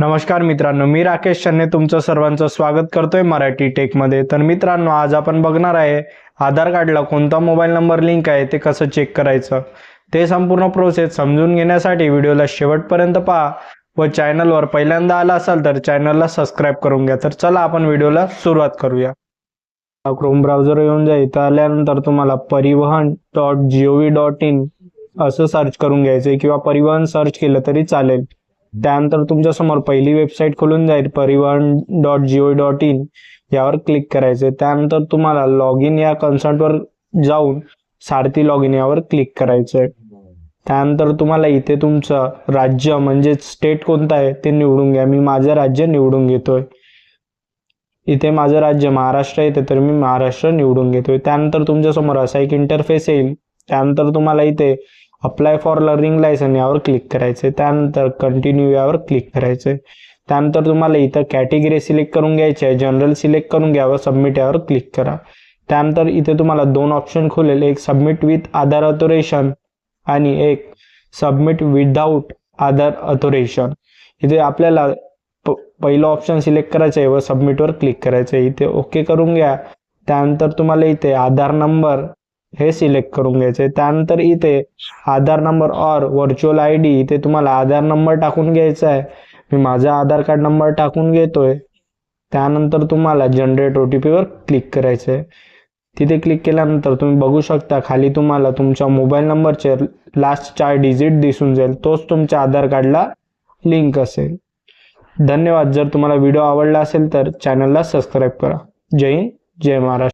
नमस्कार मित्रांनो मी राकेश शन्ने तुमचं सर्वांचं स्वागत करतोय मराठी टेकमध्ये. तर मित्रांनो आज आपण बघणार आहे आधार कार्डला कोणता मोबाईल नंबर लिंक आहे ते कसं चेक करायचं? ते संपूर्ण प्रोसेस समजून घेण्यासाठी व्हिडिओला शेवटपर्यंत पहा व चॅनलवर पहिल्यांदा आला असाल तर चॅनलला सबस्क्राईब करून घ्या. तर चला आपण व्हिडिओला सुरुवात करूया. क्रोम ब्राउझर येऊन जा इथं आल्यानंतर तुम्हाला Parivahan dot G O V dot in असं सर्च करून घ्यायचं किंवा परिवहन सर्च केलं तरी चालेल. त्यानंतर तुमच्यासमोर पहिली वेबसाईट खोलून जाईल Parivahan dot gov dot in यावर क्लिक करायचे त्यानंतर तुम्हाला लॉग इन या कन्सर्टवर जाऊन सारथी लॉग इन यावर क्लिक करायचंय. त्यानंतर तुम्हाला इथे तुमचं राज्य म्हणजे स्टेट कोणतं आहे ते निवडून घ्या. मी माझं राज्य निवडून घेतोय. इथे माझं राज्य महाराष्ट्र येते तर मी महाराष्ट्र निवडून घेतोय. त्यानंतर तुमच्यासमोर असा एक इंटरफेस येईल. त्यानंतर तुम्हाला इथे अप्लाय फॉर लर्निंग लायसन यावर क्लिक करायचे त्यानंतर कंटिन्यू यावर क्लिक करायचे त्यानंतर तुम्हाला इथं कॅटेगरी सिलेक्ट करून घ्यायची आहे. जनरल सिलेक्ट करून घ्यावं सबमिट यावर क्लिक करा. त्यानंतर इथे तुम्हाला दोन ऑप्शन खुलेल. एक सबमिट विथ आधार अथोरेशन आणि एक सबमिट विदाऊट आधार अथोरेशन इथे आपल्याला पहिलं ऑप्शन सिलेक्ट करायचं आहे व सबमिटवर क्लिक करायचं आहे इथे ओके करून घ्या. त्यानंतर तुम्हाला इथे आधार नंबर हे सिलेक्ट करून घ्यायचं. आहे त्यानंतर इथे Aadhaar number or virtual I D इथे तुम्हाला आधार नंबर टाकून घ्यायचा आहे. मी माझा आधार कार्ड नंबर टाकून घेतोय. त्यानंतर तुम्हाला जनरेट ओ टी पीवर क्लिक करायचं आहे. तिथे क्लिक केल्यानंतर तुम्ही बघू शकता खाली तुम्हाला तुमच्या मोबाईल नंबरचे लास्ट चार डिजिट दिसून जाईल. तोच तुमच्या आधार कार्डला लिंक असेल. धन्यवाद. जर तुम्हाला व्हिडिओ आवडला असेल तर चॅनलला सबस्क्राईब करा. जय हिंद जय महाराष्ट्र.